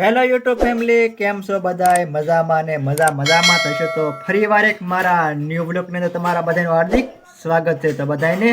Hello YouTube family કેમ છો બધાય? મજામાં ને મજા મજામાં થશે તો ફરીવાર એક મારા ન્યૂ બ્લોગની અંદર તમારા બધાનું હાર્દિક સ્વાગત છે તો બધાને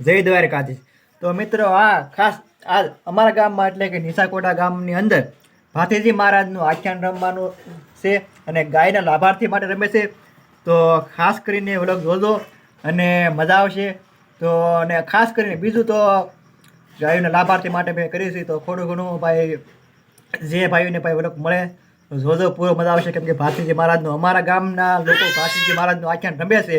જય દ્વારકાધીશ. તો મિત્રો આ ખાસ આ અમારા ગામમાં એટલે કે નિશાકોટા ગામની અંદર ભાતીજી મહારાજનું આખ્યાન રમવાનું છે અને ગાયના લાભાર્થી માટે રમે છે. તો ખાસ કરીને વ્લોગ જોજો અને મજા આવશે. તો અને ખાસ કરીને બીજું તો ગાયોના લાભાર્થી માટે મેં કરી છે, તો થોડું ઘણું ભાઈ જે ભાઈઓને ભાઈ વળખ મળે જોજો પૂરો મજા આવશે. કેમ કે ભાતીજી મહારાજનો, અમારા ગામના લોકો ભાતીજી મહારાજનું આખ્યાન રમે છે.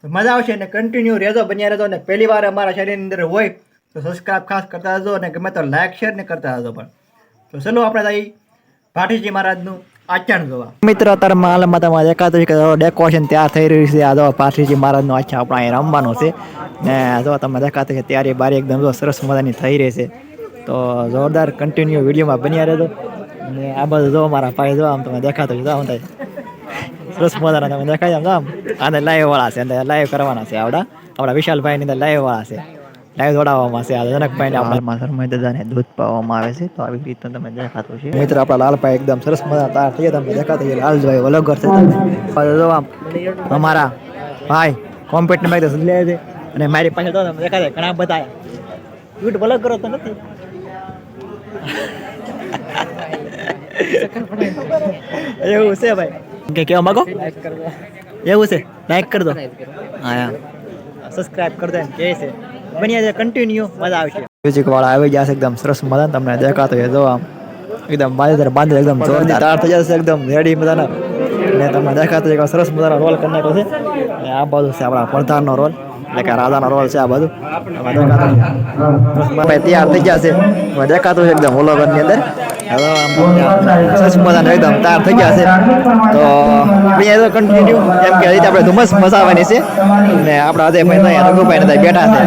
તો મજા આવશે અને કન્ટિન્યુ રહેજો, બન્યા રહેજો. અને પહેલી વાર અમારા શરીરની અંદર હોય, તો સબસ્ક્રાઈબ ખાસ કરતા રહેજો અને ગમે તો લાઇક શેર ને કરતા રહેજો પણ. તો ચલો આપણે ભાઈ ભાટીજી મહારાજનું. આખ્યાન જોવા મિત્ર, અત્યારે માલમાં તમારે દેખાતું છે કે ડેકોરેશન તૈયાર થઈ રહ્યું છે. આ જો પાઠીજી મહારાજનું આછા આપણે અહીં રમવાનું છે. ને જો તમે દેખાતું છે ત્યારે બારી એકદમ જો સરસ મજાની થઈ રહી છે. તો જોરદાર કન્ટિન્યુ વિડીયોમાં બન્યા રહેજો. ને આ બધું જો મારા ભાઈ જો, આમ તમે દેખાતું છે જો આમ થાય સરસ મજાના તમે દેખાય આમ આને લાઈવ વાળા છે અને લાઈવ કરવાના છે આવડા. આપણા વિશાલભાઈની અંદર લાઈવ વાળા છે. લાઈવ દોડાવવામાં છે આ જનકભાઈને આપણા શર્મા દાદાને દૂધ પાવામાં આવે છે તો આવી રીતે તમે દેખાતું છે. મિત્ર આપણા લાલભાઈ એકદમ સરસ મજા તાર થઈ તમે દેખાતા છે લાલભાઈ વલગર કરશે તમે અમારા ભાઈ કોમ્પ્યુટરમાં લે છે. અને મારી પાસે તો તમે દેખાતા ઘણા બધા. યુટ વલગ કરો તો નથી. એવું છે ભાઈ. કે કેવા માંગો? એવું છે. લાઈક કરી. દો હા. સબસ્ક્રાઇબ કરી દો એમ કહે છે. બન્યા છે કન્ટિન્યુ મજા આવશે મ્યુઝિક વાળા આવી જશે એકદમ સરસ મજા તમને દેખાતો છે જો આમ. એકદમ બાંધેદાર બાંધે એકદમ જોરદાર તાર થઈ જશે એકદમ રેડી મજાના. ને તમને દેખાતો છે સરસ મજાનો રોલ કરી નાખ્યો છે. ને આ બાજુ છે આપણા પડધારનો રોલ એટલે કે રાધાનો રોલ છે આ બધું. ભાઈ તૈયાર થઈ ગયા છે. દેખાતું છે એકદમની અંદર. હવે આમ મજા મજાનો એકદમ તૈયાર થઈ ગયા છે. તો અહીંયા તો કન્ટિન્યુ એમ કે રીતે આપણે ધુમ્મસ મસાવાની છે. ને આપણા અજયભાઈ અહીંયા રઘુભાઈ બેઠા છે.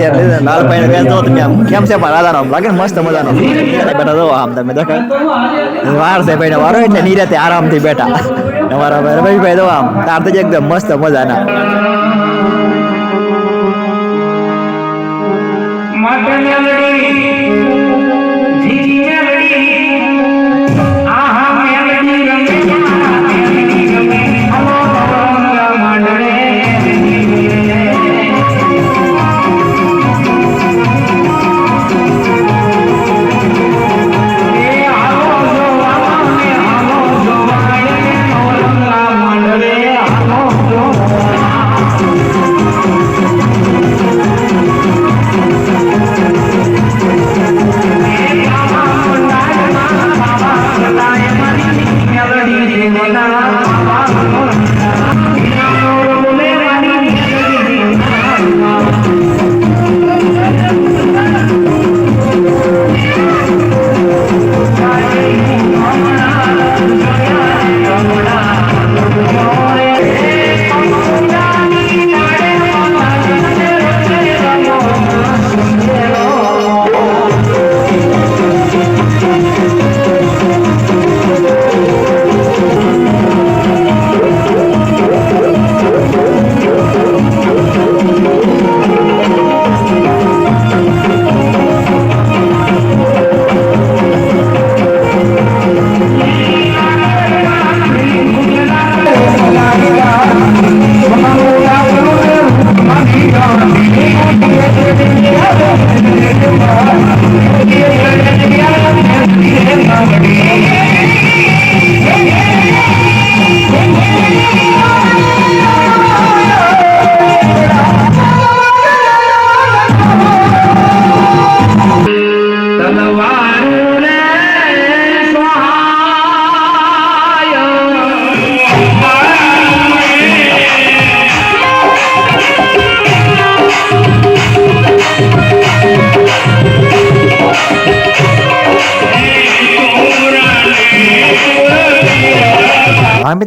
અત્યારે લાલ પાણી વેચતો તમે આમ કેમ છે પણ રાધાનો લાગે મસ્ત મજાનો બેટા જો આમ તમે દેખા વાર છે ભાઈ વારો એટલે નિરાતે આરામથી બેઠા તમારા રમેશભાઈ જો આમ તાર તો એકદમ મસ્ત મજાના માટે Lord.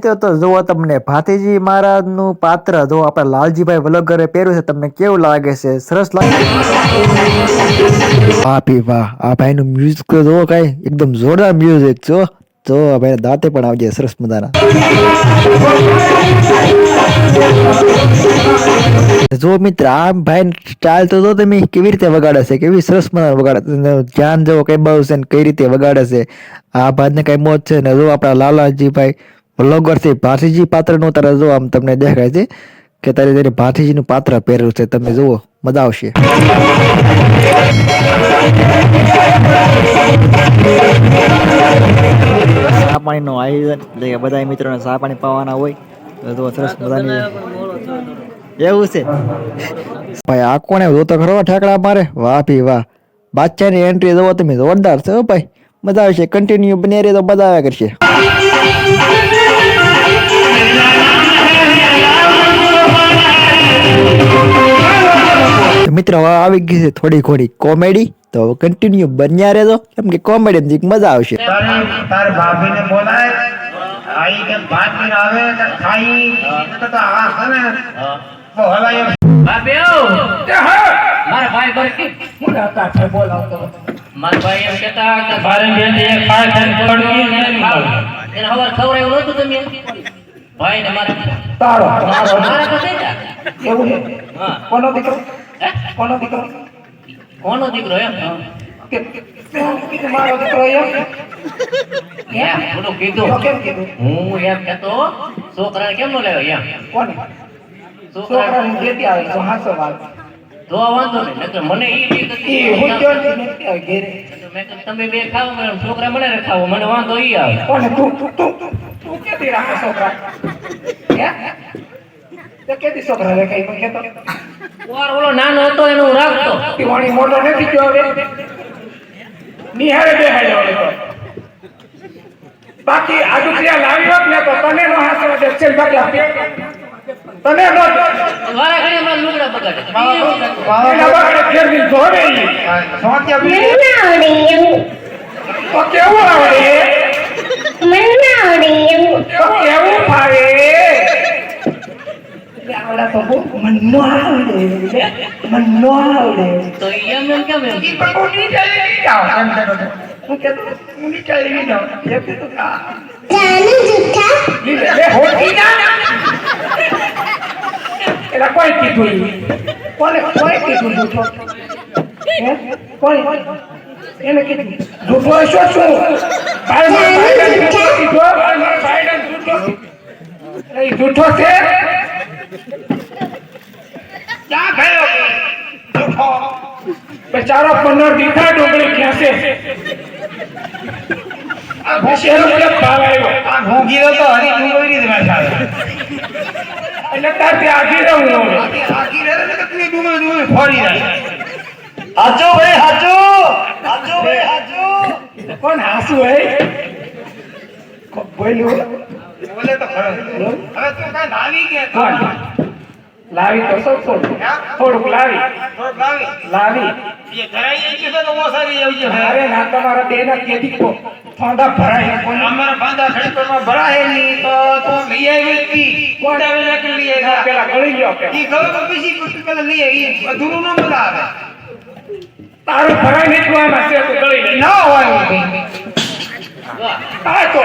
તો જુઓ તમને, ભાતીજી મહારાજનું પાત્ર જો આપણે લાલજીભાઈ વલગરે પહેર્યું છે, તમને કેવું લાગે છે? સરસ લાગે વાહ વાહ. આ ભાઈનું મ્યુઝિક તો જુઓ કઈ, એકદમ જોરદાર મ્યુઝિક જો જો ભાઈ દાંતે પણ આવજે, સરસ મજાના. જો મિત્ર, આ ભાઈ સ્ટાઇલ તો જો તમે, કેવી રીતે વગાડે છે, કેવી સરસ મજાના વગાડે ધ્યાન જવો કઈ બાવ છે ને કઈ રીતે વગાડે છે. આ ભાઈને કઈ મોજ છે ને જો આપણા લાલાજીભાઈ વ્લોગર છે ભાથીજી પાત્રનું તારે જો આમ તમને દેખાય છે કે તારે તારે ભાથીજીનું પાત્ર પહેરેલું છે. તમે જુઓ મજા આવશે. ચા પાણીનું આયોજન એટલે કે બધા મિત્રોને ચા પાણી પાવાના હોય તો સરસ મજાની એવું છે. ભાઈ આ કોણે જો તો ખરો ઠેકડા મારે? વાહ ભી વાહ. બાદશાહની એન્ટ્રી જોવો તમે જોરદાર છે ભાઈ. મજા આવશે. કન્ટિન્યુ બની રહે તો મજા આવ્યા કરશે. તો મિત્રો હવે આવી ગઈ છે થોડી ઘણી કોમેડી. તો કન્ટિન્યુ બન્યા રહેજો. કેમ કે કોમેડી મજા આવશે. તારે તાર ભાભીને બોલાય. આઈ કે ભાત પીને આવે કે ખાઈ. તો તો આ છે ને. બહુ તે એમ. મારા ભાઈ બરકી મોટા હતા છે બોલાવતો. મારા ભાઈ એમ કહેતા કે ભારે બેન એક ખાય ખાય પડકી ને એને હવાર ખવડાવ્યું નહોતું તમે ભાઈ ને મારા તારો મારા તો થઈ એવું? હા. કોનો દીકરો? હે? કોનો દીકરો? કોનો દીકરો એમ? કે કીધું મારો દીકરો એમ? એમ? બોલું કીધું. તો કેમ કીધું? હું એમ કહેતો છોકરાને કેમ નો લેવો એમ? કોને? છોકરા છોકરાને લેતી આવે તો હાસો વાત તો વાંધો નહીં નકર મને ઈ હું ક્યાં નથી આવે ઘેરે. મેં તમે બે ખાઓ છોકરા મને રખાવો મને વાંધો ઈ આવે. કોને? તું તું તું તું તું છોકરા? હે? તે કેતી છોકરા રે કઈ કેતો વાર ઓલો નાનો હતો એનો હું રાખતો. તી વાણી મોટો નથી ગયો હવે. નિહાળે બેહાડ્યો હવે બાકી આ દુખિયા લાવ્યો ને તો તને નો હાસો દે છે બકલા તને નો વારા ઘડી મારા લુગડા બગાડે. એના બકડે ફેરવી ધોવે ઈ. સોંત્યા બી તો કેવું આવડે? તો કેવું ફાવે? લે આવડા તો બહુ મન નો આવડે લે. મન નો આવડે તો એમ એમ કેમ એમ પણ હું નીચાઈ નહીં જાઉં એમ હતો. હું કહેતો હતો, હું નીચાઈ નહીં જાઉં. એ કીધું કે. ઈ લે, લે, હોઠી ને. એલા કોઈ કીધું કોને કોઈ કીધું જૂઠો? હે? કોણે? એને કીધું જૂઠો હશો શું ભાઈ ભાઈ મારા ભાઈને જૂઠો એ જૂઠો છે બેચારો પંદર દીઠા ડુંગળી ખેંચે. આ ભાવ આવ્યો. આ ભૂંગી તો હરી ડુંગળી ના ચાલે એટલે રહું હું. હવે. આખી આખી રહે ને તું ડુંગળી ડુંગળી ફોડી જાય હાચો ભાઈ હાચો! હાચો ભાઈ હાચો! કોણ હાસુ હે? બોલ્યું. બોલે તો ખરો. હવે તું કાંઈ લાવી કે? કોણ લાવી તો સૌ થોડું. થોડુંક લાવી. લાવી. તો અરે ના તમારા બેના કેદી કો ફોંદા ભરાય અમારા બાંધા ખડીપરમાં ભરાય નહીં તો તો લઈ આવી હતી. કોણ? આવે ને કે લઈ ના, પેલા ગળી ગયો ઈ ખબર તો પછી પેલા લઈ આવી. અધૂરું ન મજા આવે તારું ભરાય નીકળવાના છે તો ગળી ના હોય. આ તો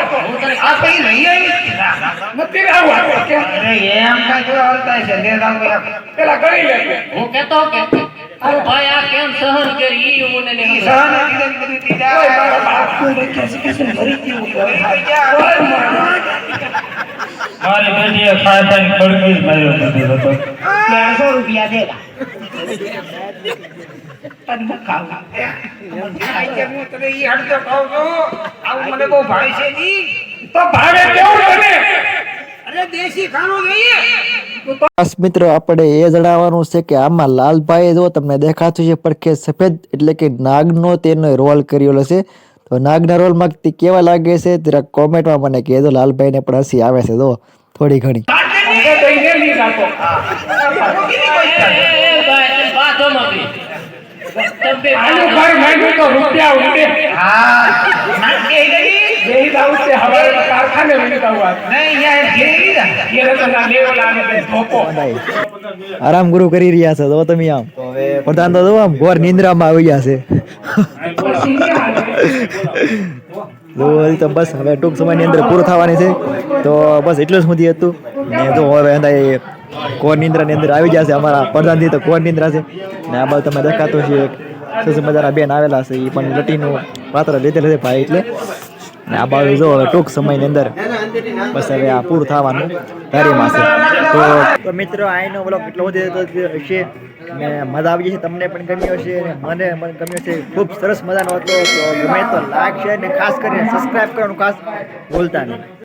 આ કઈ લઈ આવી હતી. ના, ના, ના. નથી લાવવું આપણે કેમ અરે એમ કાંઈ છે પેલા લે. હું કે ભાઈ આ કેમ સહન કરી? ઈ મને સહન બધું. મારા. મારા બેટીએ ખડકી માર્યો રૂપિયા દે. હું તને ઈ હડતો કહું? છું આવું મને બહુ ભાવે છે જી. તો ભાવે કેવું ખાસ મિત્રો આપણે એ જણાવવાનું છે કે આમાં લાલભાઈ જો તમને દેખાતું છે પડખે સફેદ એટલે કે નાગનો તેનો રોલ કર્યો છે. તો નાગના રોલમાં તે કેવા લાગે છે જરા કોમેન્ટમાં મને કહેજો. લાલભાઈને પણ હસી આવે છે જો. થોડી ઘણી. રૂપિયા यही दाऊद से हमारे कारखाने में लिखा हुआ है નહીં યાર ઘેરી જા ये रहता ना लेवल आने के धोपो બધાય આરામ ગુરુ કરી રહ્યા છે તો તમે આમ પ્રધાન તો જો આમ ઘોર નિંદ્રામાં આવી ગયા છે જો હજી તો બસ હવે ટૂંક સમયની અંદર પૂરું થવાની છે તો બસ એટલું જ સુધી હતું ને જો હવે અંદર એ કોર નિંદ્રાની અંદર આવી જશે અમારા પ્રધાનથી તો કોર નિંદ્રા છે ને આ બાજુ તમે દેખાતો છે એક સરસ મજાના બેન આવેલા છે એ પણ લટીનું પાત્ર લીધેલું છે ભાઈ એટલે ને આ બાજુ જો ટૂંક સમયની અંદર બસ હવે આ પૂરું થવાનું ધારીમાં છે. તો તો મિત્રો, આઈનો બ્લોગ કેટલો બધો હશે. ને મજા આવી છે તમને પણ ગમ્યો હશે. અને મને પણ ગમ્યો છે. ખૂબ સરસ મજાનો હતો. તો ગમે તો લાઈક શેર ને ખાસ કરીને સબસ્ક્રાઇબ કરવાનું ખાસ ભૂલતા નહીં.